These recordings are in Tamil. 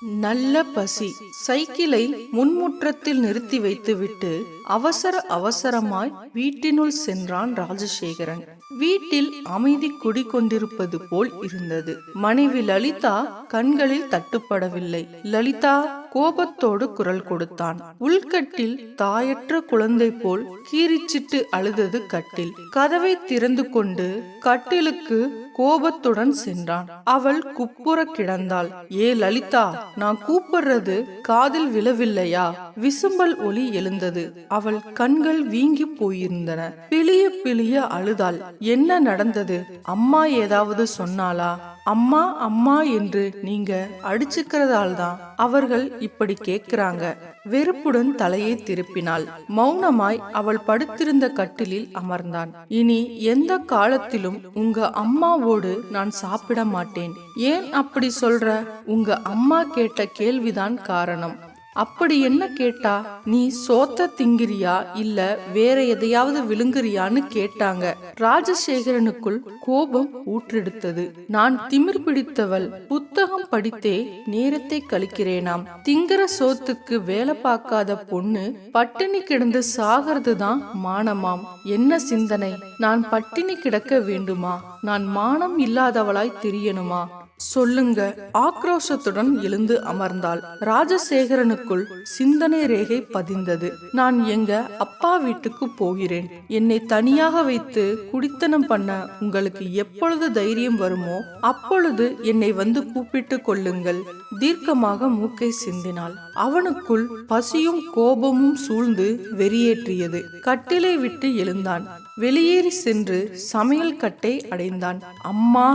நல்ல பசி சைக்கிளை முன்முற்றத்தில் நிறுத்தி வைத்துவிட்டு அவசர அவசரமாய் வீட்டினுள் சென்றான் ராஜசேகரன். வீட்டில் அமைதி குடிக்கொண்டிருப்பது போல் இருந்தது. மனைவி லலிதா கண்களில் தட்டுப்படவில்லை. லலிதா கோபத்தோடு குரல் கொடுத்தான். உள்கட்டில் தாயற்ற குழந்தை போல் கீரிச்சிட்டு அழுதது கட்டில். கதவை திறந்து கொண்டு கட்டிலுக்கு கோபத்துடன் சென்றான். அவள் குப்புற கிடந்தாள். ஏ லலிதா நான் கூப்பிடுறது காதில் விழவில்லையா? விசும்பல் ஒலி எழுந்தது. அவள் கண்கள் வீங்கி போயிருந்தன. பிளிய பிளிய அழுதாள். என்ன நடந்தது? அம்மா ஏதாவது சொன்னாளா? அம்மா அம்மா என்று நீங்க அடிச்சுக்கிறதால் தான் அவர்கள் இப்படி கேக்குறாங்க வெறுப்புடன் தலையை திருப்பினாள். மௌனமாய் அவள் படுத்திருந்த கட்டிலில் அமர்ந்தான். இனி எந்த காலத்திலும் உங்க அம்மாவோடு நான் சாப்பிட மாட்டேன். ஏன் அப்படி சொல்ற? உங்க அம்மா கேட்ட கேள்விதான் காரணம். அப்படி என்ன கேட்டா நீ சோத்த திங்கிறியா இல்ல வேற எதையாவது விழுங்குறியான்னு கேட்டாங்க. ராஜசேகரனுக்குள் கோபம் ஊற்றெடுத்தது. நான் திமிர் பிடித்தவள் புத்தகம் படித்தே நேரத்தை கழிக்கிறேனாம். திங்கிற சோத்துக்கு வேலை பார்க்காத பொண்ணு பட்டினி கிடந்து சாகிறது தான் மானமாம். என்ன சிந்தனை? நான் பட்டினி கிடக்க வேண்டுமா? நான் மானம் இல்லாதவளாய் தெரியணுமா? சொல்லுங்க. ஆக்ரோஷத்துடன் எழுந்து அமர்ந்தாள். ராஜசேகரனுக்குள் சிந்தனை ரேகை பதிந்தது. நான் எங்க அப்பா வீட்டுக்கு போகிறேன். என்னை தனியாக வைத்து குடித்தனம் பண்ண உங்களுக்கு எப்பொழுது தைரியம் வருமோ அப்பொழுது என்னை வந்து கூப்பிட்டு கொள்ளுங்கள். தீர்க்கமாக மூக்கை சிந்தினாள். அவனுக்குள் பசியும் கோபமும் சூழ்ந்து வெறியேற்றியது. கட்டிலை விட்டு எழுந்தான். வெளியேறி சென்று சமையல் கட்டை அடைந்தான். அம்மா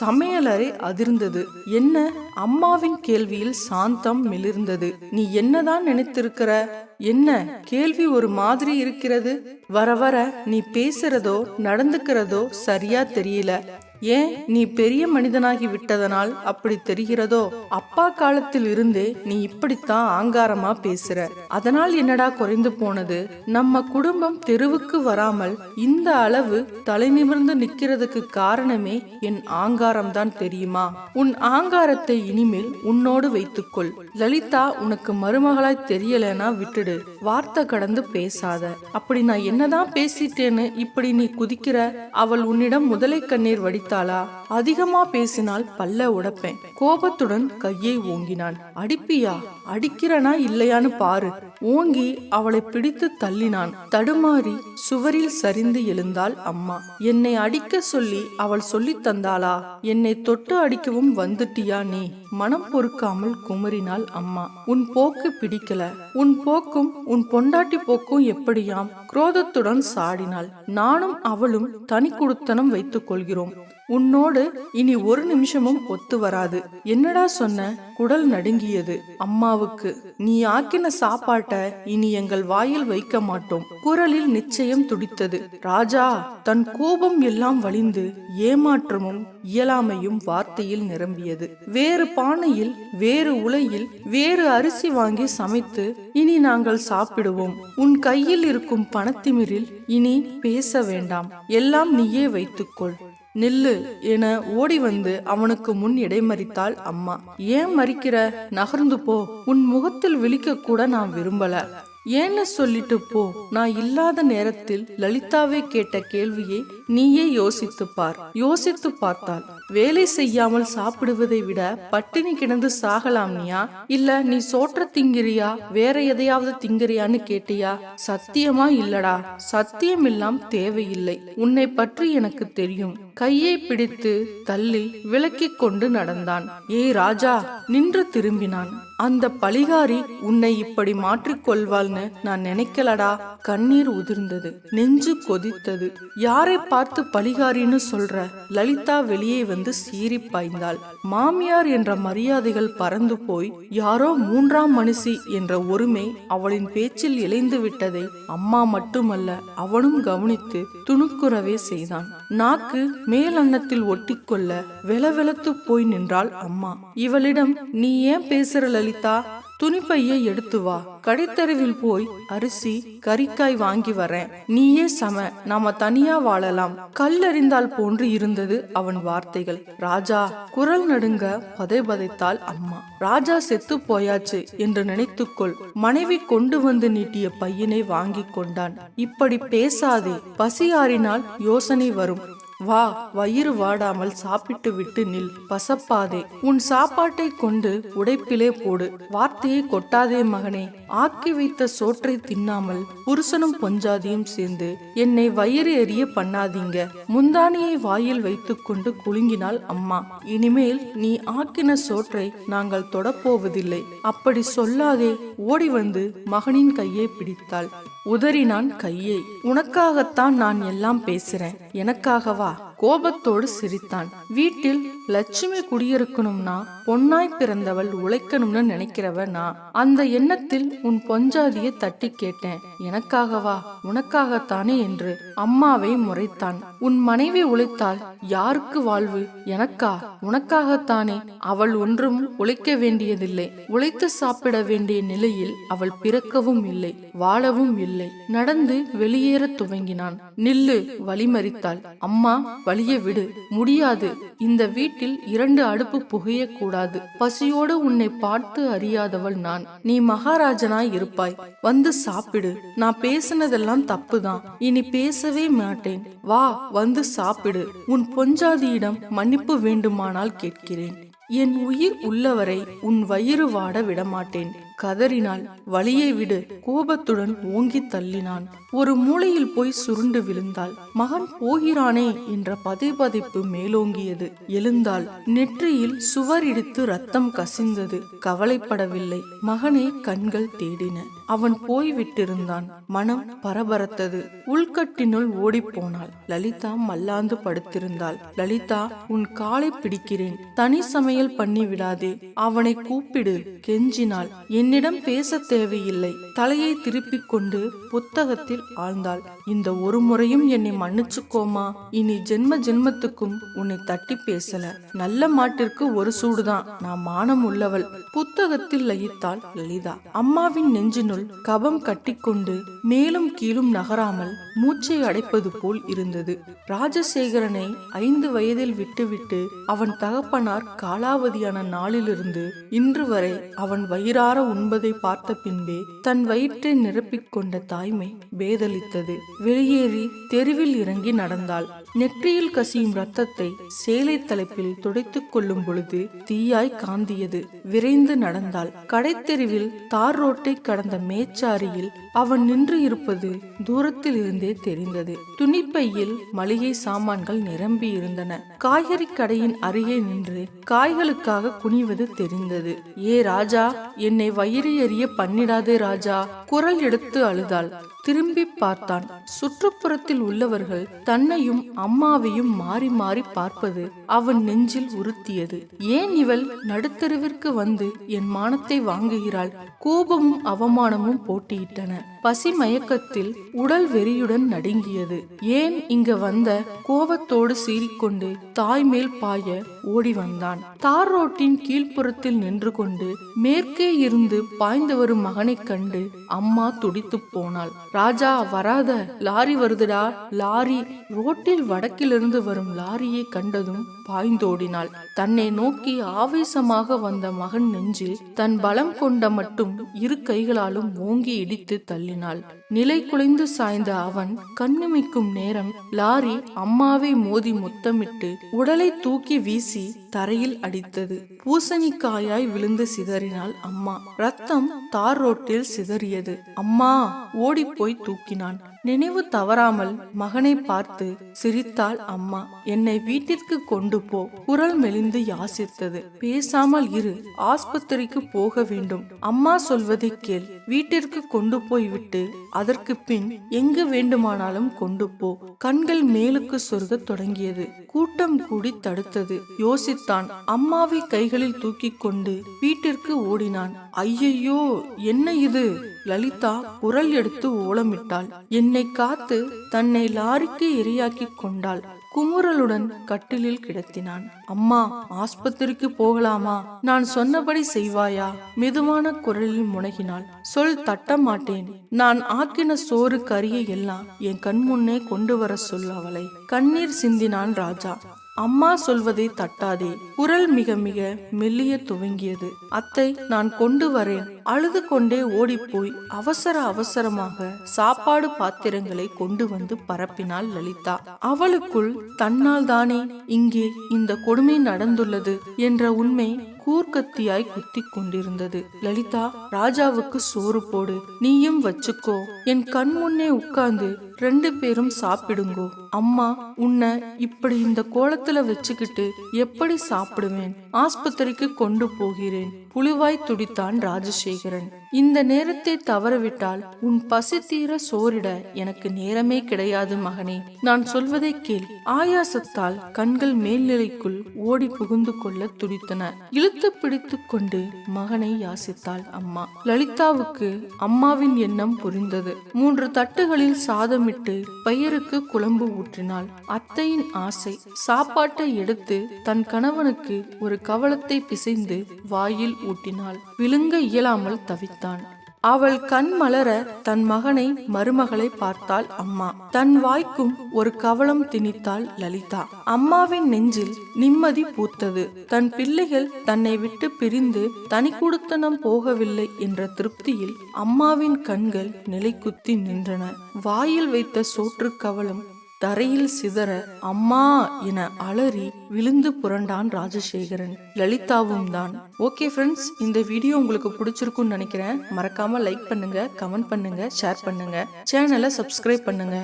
சமையலறை அதிர்ந்தது. என்ன? அம்மாவின் கேள்வியில் சாந்தம் மிளிர்ந்தது. நீ என்னதான் நினைத்திருக்கிற? என்ன? கேள்வி ஒரு மாதிரி இருக்கிறது? வர வர நீ பேசுறதோ நடந்துக்கிறதோ சரியா தெரியல. ஏன் நீ பெரிய மனிதனாகி விட்டதனால் அப்படி தெரிகிறதோ? அப்பா காலத்தில் இருந்தே நீ இப்படித்தான் ஆங்காரமா பேசுற. அதனால் என்னடா குறைந்து போனது? நம்ம குடும்பம் தெருவுக்கு வராமல் இந்த அளவு தலை நிமிர்ந்து நிக்கிறதுக்கு காரணமே என் ஆங்காரம்தான் தெரியுமா? உன் ஆங்காரத்தை இனிமேல் உன்னோடு வைத்துக்கொள். லலிதா உனக்கு மருமகளாய் தெரியலனா விட்டுடு. வார்த்தை கடந்து பேசாத. அப்படி நான் என்னதான் பேசிட்டேன்னு இப்படி நீ குதிக்கிற? அவள் உன்னிடம் முதலை கண்ணீர் வடித்தாளா? அதிகமா பேசினால் பல்ல உடைப்பேன். கோபத்துடன் கையை ஓங்கினான். அடிப்பியா? அடிக்கிறனா இல்லையான்னு பாரு. ஓங்கி அவளை பிடித்து தள்ளினான். தடுமாறி சுவரில் சரிந்து எழுந்தாள் அம்மா. என்னை அடிக்க சொல்லி அவள் சொல்லி தந்தாளா? என்னை தொட்டு அடிக்கவும் வந்துட்டியா நீ? மனம் பொறுக்காமல் குமரினாள் அம்மா. உன் போக்கு பிடிக்கல. உன் போக்கும் உன் பொண்டாட்டி போக்கும் எப்படியாம்? குரோதத்துடன் சாடினாள். நானும் அவளும் தனி குடுத்தனம் வைத்துக் கொள்கிறோம். உன்னோடு இனி ஒரு நிமிஷமும் ஒத்து வராது. என்னடா சொன்ன? குடல் நடுங்கியது. அம்மாவுக்கு நீ ஆக்கின சாப்பாட்ட இனி எங்கள் வாயில் வைக்க மாட்டோம். குரலில் நிச்சயம் துடித்தது. ராஜா தன் கோபம் எல்லாம் வலிந்து ஏமாற்றமும் இயலாமையும் வார்த்தையில் நிரம்பியது. வேறு பானையில் வேறு உலையில் வேறு அரிசி வாங்கி சமைத்து இனி நாங்கள் சாப்பிடுவோம். உன் கையில் இருக்கும் பணத்திமிரில் இனி பேச வேண்டாம். எல்லாம் நீயே வைத்துக்கொள். நில்லு என ஓடி வந்து அவனுக்கு முன் இடைமறித்தாள் அம்மா. ஏன் மறிக்கிற? நகர்ந்து போ. உன் முகத்தில் விழிக்க கூட நான் விரும்பல. ஏன்னு சொல்லிட்டு போ. நான் இல்லாத நேரத்தில் லலிதாவை கேட்ட கேள்வியை நீயே யோசித்து பார் யோசித்து பார்த்தால் வேலை செய்யாமல் சாப்பிடுவதை விட பட்டினி கிடந்து சாகலாம்னியா இல்ல நீ சோற்ற திங்கிறியா? வேற எதையாவது திங்கிறியான்னு கேட்டியா? சத்தியமா இல்லடா. சத்தியம் எல்லாம் தேவையில்லை. உன்னை பற்றி எனக்கு தெரியும். கையை பிடித்து தள்ளி விலக்கிக் கொண்டு நடந்தான். ஏய் ராஜா நின்று திரும்பினான். அந்த பழிகாரி உன்னை இப்படி மாற்றிக் கொள்வாள்னு நான் நினைக்கலடா. கண்ணீர் உதிர்ந்தது. நெஞ்சு கொதித்தது. யாரை பார்த்து பார்த்து பழிகாரின்னு சொல்ற லலிதா வெளியே வந்து சீறி பாய்ந்தாள். மாமியார் என்ற மரியாதைகள் பறந்து போய் யாரோ மூன்றாம் மனுஷி என்ற ஒருமை அவளின் பேச்சில் இழைந்து விட்டதை அம்மா மட்டுமல்ல அவனும் கவனித்து துணுக்குறவே செய்தான். நாக்கு மேல் அன்னத்தில் ஒட்டிக்கொள்ள வெலவெலத்து போய் நின்றாள் அம்மா. இவளிடம் நீ ஏன் பேசுற லலிதா? துணிப்பையை எடுத்து வா. கடைத்தருவில் போய் அரிசி கறிக்காய் வாங்கி வரேன். நீயே சம. நாம தனியா வாழலாம். கல்லறிந்தால் போன்று இருந்தது அவன் வார்த்தைகள். ராஜா குரல் நடுங்க பதை பதைத்தாள் அம்மா. ராஜா செத்து போயாச்சு என்று நினைத்துக்கொள். மனைவி கொண்டு வந்து நீட்டிய பையனை வாங்கி கொண்டான். இப்படி பேசாதே. பசியாறினால் யோசனை வரும். வா வயிறு வாடாமல் சாப்பிட்டு விட்டு நில் பசப்பாதே. உன் சாப்பாட்டை கொண்டு உடைப்பிலே போடு. வார்த்தையை கொட்டாதே மகனே. ஆக்கி வைத்த சோற்றை தின்னாமல் புருஷனும் பொஞ்சாதியும் சேர்ந்து என்னை வயிறு எரிய பண்ணாதீங்க. முந்தானியை வாயில் வைத்துக்கொண்டு குலுங்கினாள் அம்மா. இனிமேல் நீ ஆக்கின சோற்றை நாங்கள் தொடப்போவதில்லை. அப்படி சொல்லாதே. ஓடி வந்து மகனின் கையை பிடித்தாள். உதறினான் கையை. உனக்காகத்தான் நான் எல்லாம் பேசுறேன். எனக்காகவா? கோபத்தோடு சிரித்தான். வீட்டில் லட்சுமி குடியிருக்கணும்னா பொன்னாய் பிறந்தவள் உழைக்கணும்னு நினைக்கிறவ நான் அந்த எண்ணத்தில் உன் பொஞ்சாதிய தட்டி கேட்டேன். எனக்காகவா? உனக்காகத்தானே? என்று அம்மாவை முறைத்தான். உன் மனைவி உழைத்தால் யாருக்கு வாழ்வு? எனக்கா? உனக்காகத்தானே? அவள் ஒன்றும் உழைக்க வேண்டியதில்லை. உழைத்து சாப்பிட வேண்டிய நிலையில் அவள் பிறக்கவும் இல்லை வாழவும் இல்லை. நடந்து வெளியேற துவங்கினான். நில்லு வழிமறித்தாள். அம்மா வழிய விடு. முடியாது. இந்த வீட்டில் இரண்டு அடுப்பு புகைய கூடாது பசியோடு உன்னை பார்த்து அறியாதவள் நான். நீ மகாராஜனாய் இருப்பாய். வந்து சாப்பிடு. நான் பேசினதெல்லாம் தப்புதான். இனி பேசவே மாட்டேன். வா வந்து சாப்பிடு. உன் பொஞ்சாதியிடம் மன்னிப்பு வேண்டுமானால் கேட்கிறேன். என் உயிர் உள்ளவரை உன் வயிறு வாட விடமாட்டேன். கதறினாள். வழியை விடு. கோபத்துடன் ஓங்கி தள்ளினான். ஒரு மூலையில் போய் சுருண்டு விழுந்தாள். மகன் போகிறானே என்ற பதைபதைப்பு மேலோங்கியது. எழுந்தாள். நெற்றியில் சுவர் இடித்து ரத்தம் கசிந்தது. கவலைப்படவில்லை. மகனை கண்கள் தேடின. அவன் போய் விட்டிருந்தான் மனம் பரபரத்தது. உள்கட்டினுள் ஓடிப்போனாள். லலிதா மல்லாந்து படுத்திருந்தாள். லலிதா உன் காலை பிடிக்கிறேன். தனி சமையல் பண்ணி விடாதே. அவனை கூப்பிடு கெஞ்சினாள். என்னிடம் பேச தேவையில்லை. தலையை திருப்பிக் கொண்டு புத்தகத்தில் ஆழ்ந்தாள். இந்த ஒரு முறையும் என்னை மன்னிச்சுக்கோமா? இனி ஜென்ம ஜென்மத்துக்கும் உன்னை தட்டி பேசல. நல்ல மாட்டிற்கு ஒரு சூடுதான். நான் மானம் உள்ளவள். புத்தகத்தில் லயித்தாள் லலிதா. அம்மாவின் நெஞ்சினுள் கபம் கட்டிக்கொண்டு மேலும் கீழும் நகராமல் மூச்சை அடைப்பது போல் இருந்தது. ராஜசேகரனை ஐந்து வயதில் விட்டுவிட்டு அவன் தகப்பனார் காலாவதியான நாளிலிருந்து இன்று வரை அவன் வயிறார உண்பதை பார்த்த பின்பே தன் வயிற்றை நிரப்பிக் கொண்ட தாய்மை பேதலித்தது. வெளியேறி தெருவில் இறங்கி நடந்தாள். நெற்றியில் கசியும் ரத்தத்தை சேலை தலைப்பில் துடைத்துக் கொள்ளும் பொழுது தீயாய் காந்தியது. விரைந்து நடந்தாள். கடைத்தெருவில் தார் ரோட்டை கடந்த மேச்சாரியில் அவன் நின்று இருப்பது தூரத்தில் இருந்தே தெரிந்தது. துணிப்பையில் மளிகை சாமான்கள் நிரம்பி இருந்தன. காய்கறி கடையின் அருகே நின்று காய்களுக்காக குனிவது தெரிந்தது. ஏ ராஜா என்னை வயிறு எறிய பண்ணிடாதே ராஜா குரல் எடுத்து அழுதாள். திரும்பி பார்த்தான். சுற்றுப்புறத்தில் உள்ளவர்கள் தன்னையும் அம்மாவையும் மாறி மாறி பார்ப்பது அவன் நெஞ்சில் உறுத்தியது. ஏன் இவள் நடுத்தருவிற்கு வந்து என் மானத்தை வாங்குகிறாள்? கோபமும் அவமானமும் போட்டியிட்டன. பசி மயக்கத்தில் உடல் வெறியுடன் நடுங்கியது. ஏன் இங்க வந்த கோபத்தோடு சீறிக்கொண்டு தாய் மேல் பாய ஓடி வந்தான். தார் ரோட்டின் கீழ்ப்புறத்தில் நின்று கொண்டு மேற்கே இருந்து பாய்ந்து வரும் மகனைக் கண்டு அம்மா துடித்து போனாள். ராஜா வராத லாரி வருதுடா லாரி. ரோட்டில் வடக்கிலிருந்து வரும் லாரியை கண்டதும் பாய்ந்தோடினாள். தன்னை நோக்கி ஆவேசமாக வந்த மகன் நெஞ்சில் தன் பலம் கொண்ட மட்டும் இரு கைகளாலும் ஓங்கி இடித்து தள்ளி Tylenol. நிலை குலைந்து சாய்ந்த அவன் கண்ணுமிக்கும் நேரம் லாரி அம்மாவை மோதி முத்தமிட்டு உடலை தூக்கி வீசி தரையில் அடித்தது. பூசணிக்காயாய் விழுந்து சிதறினாள் அம்மா. ரத்தம் தார் ரோட்டில் சிதறியது. அம்மா ஓடிப்போய் தூக்கினான். நினைவு தவறாமல் மகனை பார்த்து சிரித்தாள் அம்மா. என்னை வீட்டிற்கு கொண்டு போ. குரல் மெலிந்து யாசித்தது. பேசாமல் இரு. ஆஸ்பத்திரிக்கு போக வேண்டும். அம்மா சொல்வதை கேள். வீட்டிற்கு கொண்டு போய்விட்டு அதற்கு பின் எங்கு வேண்டுமானாலும் கொண்டு போ. கண்கள் மேலுக்கு சொருக தொடங்கியது. கூட்டம் கூடி தடுத்தது. யோசித்தான் அம்மாவை கைகளில் தூக்கி கொண்டு வீட்டிற்கு ஓடினான். ஐயையோ என்ன இது? லலிதா குரல் எடுத்து ஓலமிட்டாள். என்னை காத்து தன்னை லாரிக்கு இரையாக்கி கொண்டாள். குமுறலுடன் கட்டிலில் கிடத்தினான். அம்மா ஆஸ்பத்திரிக்கு போகலாமா? நான் சொன்னபடி செய்வாயா? மெதுவான குரலில் முனகினாள். சொல் தட்ட மாட்டேன் நான் ஆக்கின சோறு கறியை எல்லாம் என் கண் முன்னே கொண்டு வர சொல் அவளை. கண்ணீர் சிந்தினான் ராஜா. அம்மா சொல்வதை தட்டாதே. குரல் மிக மிக மெல்லிய துவங்கியது. அத்தை நான் கொண்டு வரேன். அழுது கொண்டே ஓடிப்போய் அவசர அவசரமாக சாப்பாடு பாத்திரங்களை கொண்டு வந்து பரப்பினாள் லலிதா. அவளுக்குள் தன்னால் தானே இங்கே இந்த கொடுமை நடந்துள்ளது என்ற உண்மை கூர்க்கத்தியாய் குத்தி கொண்டிருந்தது லலிதா ராஜாவுக்கு சோறு போடு நீயும் வச்சுக்கோ. என் கண் முன்னே உட்கார்ந்து ரெண்டு பேரும் சாப்பிடுங்கோ. அம்மா உன்னை இப்படி இந்த கோலத்துல வச்சுக்கிட்டு எப்படி சாப்பிடுவேன்? ஆஸ்பத்திரிக்கு கொண்டு போகிறேன். புழுவாய் துடித்தான் ராஜசேகரன். இந்த நேரத்தை தவறவிட்டால் உன் பசி தீர சோறிட எனக்கு நேரமே கிடையாது மகனே. நான் சொல்வதை கேள். ஆயாசத்தால் கண்கள் மேல்நிலைக்குள் ஓடி புகுந்து கொள்ள துடித்தன. இழுத்து பிடித்து கொண்டு மகனை யாசித்தாள் அம்மா. லலிதாவுக்கு அம்மாவின் எண்ணம் புரிந்தது. மூன்று தட்டுகளில் சாதமிட்டு பையருக்கு குழம்பு ஊற்றினாள். அத்தையின் ஆசை சாப்பாட்டை எடுத்து தன் கணவனுக்கு ஒரு கவளத்தை பிசைந்து வாயில் ஊட்டினாள். விழுங்க இயலாமல் தவித்தான். அவள் கண் மலர தன் மகனை மருமகளை பார்த்தாள் அம்மா. தன் வாய்க்கும் ஒரு கவளம் திணித்தாள் லலிதா. அம்மாவின் நெஞ்சில் நிம்மதி பூத்தது. தன் பிள்ளைகள் தன்னை விட்டு பிரிந்து தனி தனிக்குடுத்தனம் போகவில்லை என்ற திருப்தியில் அம்மாவின் கண்கள் நிலைக்குத்தி நின்றன. வாயில் வைத்த சோற்று கவளம் தரையில் சிதற அம்மா என அலறி விழுந்து புரண்டான் ராஜசேகரன். லலிதாவும் தான். ஓகே ஃப்ரெண்ட்ஸ் இந்த வீடியோ உங்களுக்கு பிடிச்சிருக்கும்னு நினைக்கிறேன். மறக்காம லைக் பண்ணுங்க கமெண்ட் பண்ணுங்க ஷேர் பண்ணுங்க. சேனலை சப்ஸ்கிரைப் பண்ணுங்க.